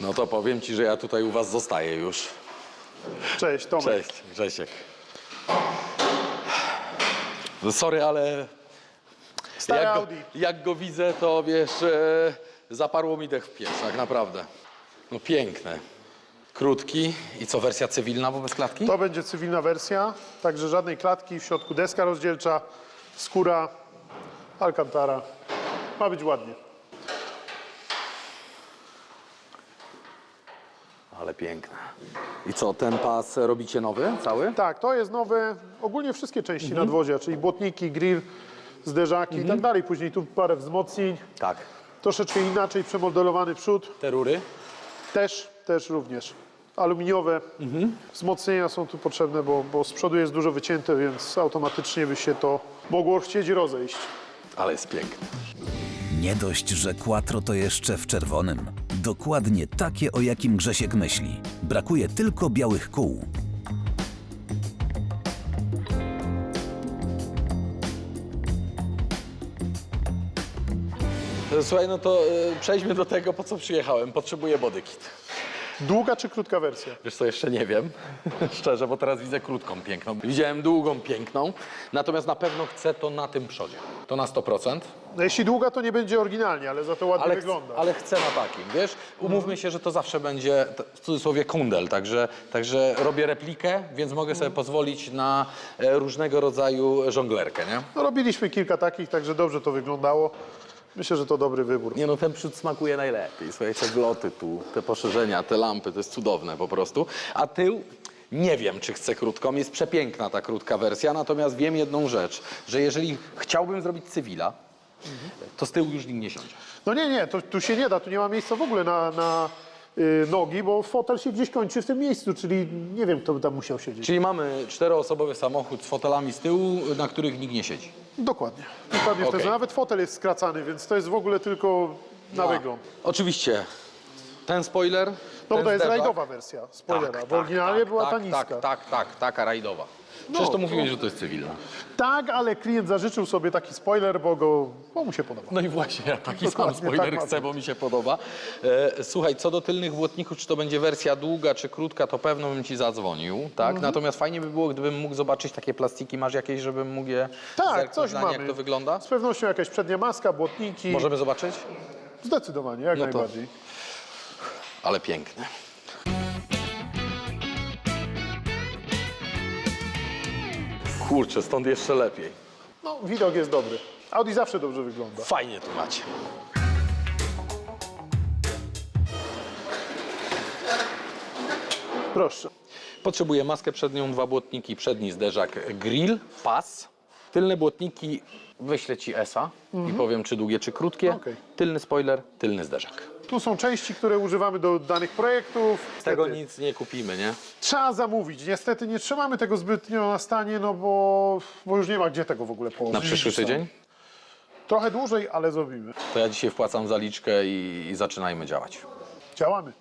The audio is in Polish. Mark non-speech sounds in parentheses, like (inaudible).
No to powiem ci, że ja tutaj u was zostaję już. Cześć, Tomek. Cześć, Grzesiek. No sorry, ale jak go, Audi. jak go widzę, to wiesz, e, zaparło mi dech w piersiach, naprawdę. No piękne. Krótki i co, wersja cywilna, bo bez klatki? To będzie cywilna wersja, także żadnej klatki, w środku deska rozdzielcza, skóra, alcantara. Ma być ładnie. Ale piękne. I co, ten pas robicie nowy, cały? Tak, to jest nowe, ogólnie wszystkie części nadwozia, czyli błotniki, grill, zderzaki i tak dalej. Później tu parę wzmocnień, Tak. troszeczkę inaczej przemodelowany przód, Te rury? też, też również. Aluminiowe wzmocnienia są tu potrzebne, bo, bo z przodu jest dużo wycięte, więc automatycznie by się to mogło chcieć rozejść. Ale jest piękny. Nie dość, że Quattro to jeszcze w czerwonym. Dokładnie takie, o jakim Grzesiek myśli. Brakuje tylko białych kół. Słuchaj, no to e, przejdźmy do tego, po co przyjechałem. Potrzebuję bodykit. Długa czy krótka wersja? Wiesz co, jeszcze nie wiem, (laughs) szczerze, bo teraz widzę krótką, piękną. Widziałem długą, piękną, natomiast na pewno chcę to na tym przodzie. To na 100%, No jeśli długa, to nie będzie oryginalnie, ale za to ładnie ale, wygląda. ale chcę na takim, wiesz? Umówmy się, że to zawsze będzie, t- w cudzysłowie, kundel, także, także robię replikę, więc mogę sobie pozwolić na e, różnego rodzaju żonglerkę, nie? No, robiliśmy kilka takich, także dobrze to wyglądało. Myślę, że to dobry wybór. Nie no, ten przód smakuje najlepiej. Słuchajcie, wloty tu, te poszerzenia, te lampy, to jest cudowne po prostu. A tył, nie wiem, czy chcę krótką. Jest przepiękna ta krótka wersja, natomiast wiem jedną rzecz, że jeżeli chciałbym zrobić cywila, to z tyłu już nikt nie siądzie. No nie, nie, to, tu się nie da, tu nie ma miejsca w ogóle na, na y, nogi, bo fotel się gdzieś kończy w tym miejscu, czyli nie wiem, kto by tam musiał siedzieć. Czyli mamy czteroosobowy samochód z fotelami z tyłu, na których nikt nie siedzi. Dokładnie. Dokładnie Okej. Nawet fotel jest skracany, więc to jest w ogóle tylko na No, wygląd. Oczywiście, ten spoiler. No to jest rajdowa wersja spoilera, Tak, bo oryginalnie tak, była tak, ta niska. Tak, tak, tak, taka rajdowa. Przecież No, to mówiłeś, że to jest cywilna. Tak, ale klient zażyczył sobie taki spoiler, bo go, bo mu się podoba. No i właśnie, ja taki sam Dokładnie, spoiler tak chcę, bo mi się podoba. E, słuchaj, co do tylnych błotników, czy to będzie wersja długa, czy krótka, to pewno bym ci zadzwonił, tak? Mhm. Natomiast fajnie by było, gdybym mógł zobaczyć takie plastiki. Masz jakieś, żebym mógł je Tak, coś na mamy. jak to wygląda? Z pewnością jakaś przednia maska, błotniki. Możemy zobaczyć? Zdecydowanie, jak No to- najbardziej. Ale piękne. Kurczę, stąd jeszcze lepiej. No, widok jest dobry. Audi zawsze dobrze wygląda. Fajnie tu macie. Proszę. Potrzebuję maskę przednią, dwa błotniki, przedni zderzak, grill, pas. Tylne błotniki wyślę ci ESA i powiem, czy długie, czy krótkie. Okej. Tylny spoiler, tylny zderzak. Tu są części, które używamy do danych projektów. Z tego Niestety. nic nie kupimy, nie? Trzeba zamówić. Niestety nie trzymamy tego zbytnio na stanie, no bo, bo już nie ma gdzie tego w ogóle położyć. Na przyszły tydzień? Trochę dłużej, ale zrobimy. To ja dzisiaj wpłacam zaliczkę i, i zaczynajmy działać. Działamy.